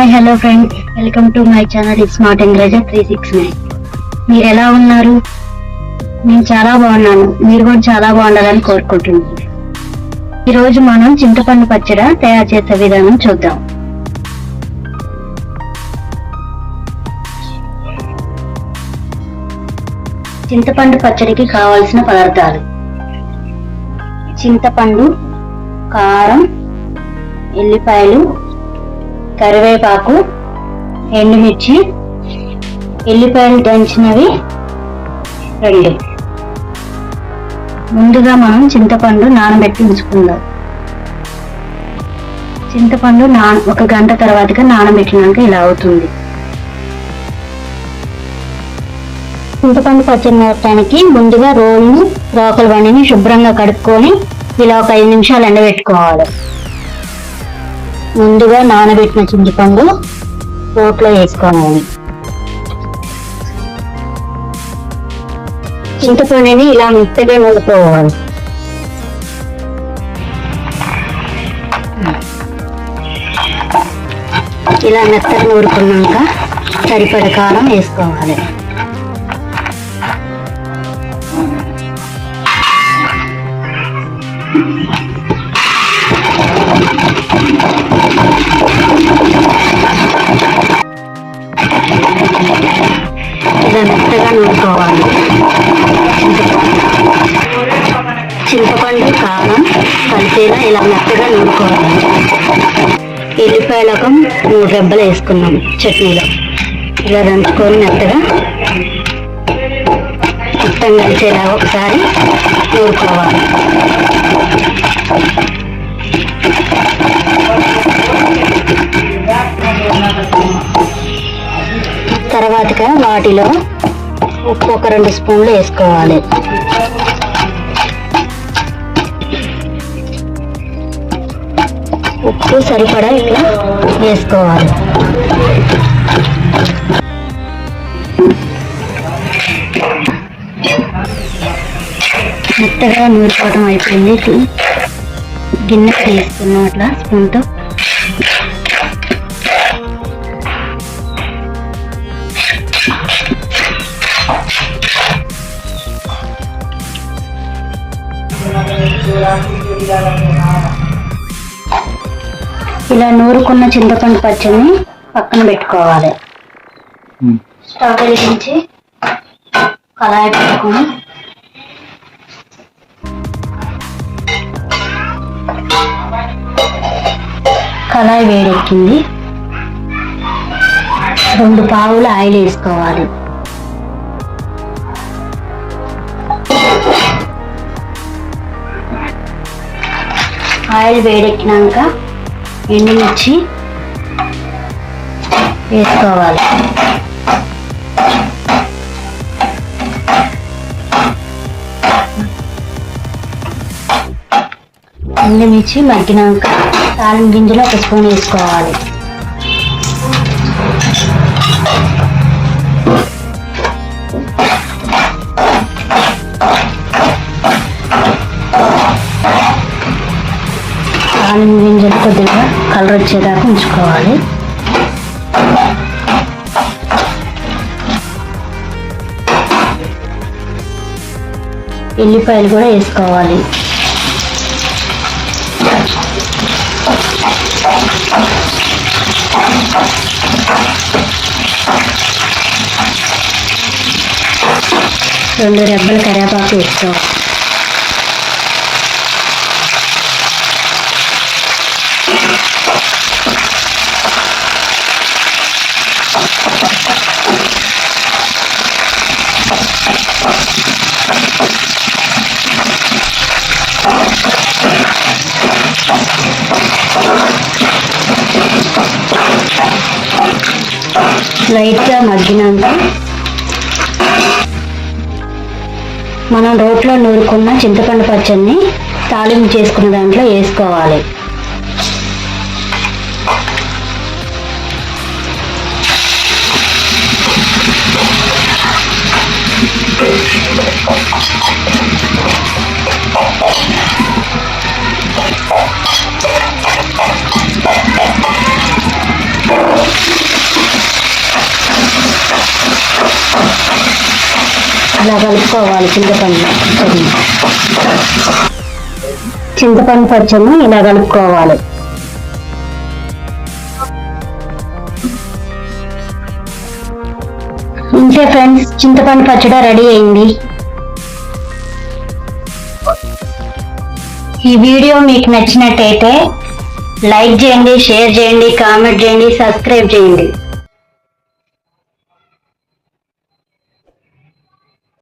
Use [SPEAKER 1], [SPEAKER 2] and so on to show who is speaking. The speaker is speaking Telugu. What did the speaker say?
[SPEAKER 1] Hi hello friends welcome to my channel smart engraver three six nine మీరు ఎలా ఉన్నారు? నేను చాలా బాగున్నాను. మీరు కూడా చాలా బాగుండాలని కోరుకుంటున్నాను. ఈరోజు మనం చింతపండు పచ్చడి తయారు చేసే విధానం చూద్దాం. చింతపండు పచ్చడికి కావలసిన పదార్థాలు. చింతపండు కారం ఎల్లిపాయలు కరివేపాకు ఎండుమిర్చి ఎల్లిపాయలు దంచినవి రెండు. ముందుగా మనం చింతపండు నానబెట్టి ఉంచుకుందాం. చింతపండు నా ఒక గంట తర్వాతగా నానబెట్టినాక ఇలా అవుతుంది. చింతపండు పచ్చడి నూరటానికి ముందుగా రోల్ను రోకలు వండిని శుభ్రంగా కడుక్కొని ఇలా ఒక ఐదు నిమిషాలు ఎండబెట్టుకోవాలి. ముందుగా నానబెట్టిన చింతపండు పోట్లో వేసుకోవాలి. చింతపండుని ఇలా మెత్తగా నూరుకోవాలి. ఇలా మెత్తగా నూరుకున్నాక సరిపడ కారం వేసుకోవాలి. మెత్తగా నూరుకోవాలి. చింతపండు కారం కలిసేలా ఇలా మెత్తగా నూరుకోవాలి. ఎల్లిపాయలకు మూడు రెబ్బలు వేసుకున్నాం చట్నీలో. ఇలా దంచుకొని మెత్తగా మొత్తం కలిసేలా ఒకసారి నూరుకోవాలి. వాటిలో ఉప్పు ఒక రెండు స్పూన్లు వేసుకోవాలి. ఉప్పు సరిపడా ఇట్లా వేసుకోవాలి. మెత్తగా నూరుకోవడం అయిపోయింది. గిన్నె తీసుకున్నాం అట్లా స్పూన్తో. ఇలా నూరుకున్న చింతపండు పచ్చడిని పక్కన పెట్టుకోవాలి. స్టవ్ వెలిగించి కళాయి పెట్టుకుని కళాయి వేడెక్కింది. రెండు పావులు ఆయిల్ వేసుకోవాలి. ఆయిల్ వేడెక్కినాక ఎండుమిర్చి వేసుకోవాలి. ఎండుమిర్చి మగ్గినాక తాళం గింజలు ఒక స్పూన్ వేసుకోవాలి. తాళం గింజలు కొద్దిగా కలర్ వచ్చేదాకా ఉంచుకోవాలి. ఎల్లిపాయలు కూడా వేసుకోవాలి. రెండు రెబ్బలు కరివేపాకు వేసుకోవాలి. లైట్గా మగ్గినాక మనం రోట్లో నూరుకున్న చింతపండు పచ్చడిని తాలింపు చేసుకున్న దాంట్లో వేసుకోవాలి. ఇలా కలుపుకోవాలి చింతపండు పచ్చడి చింతపండు పచ్చడిని ఇలా కలుపుకోవాలి. ఇంతే ఫ్రెండ్స్ చింతపండు పచ్చడి రెడీ అయింది. ఈ వీడియో మీకు నచ్చినట్టయితే లైక్ చేయండి షేర్ చేయండి కామెంట్ చేయండి సబ్స్క్రైబ్ చేయండి.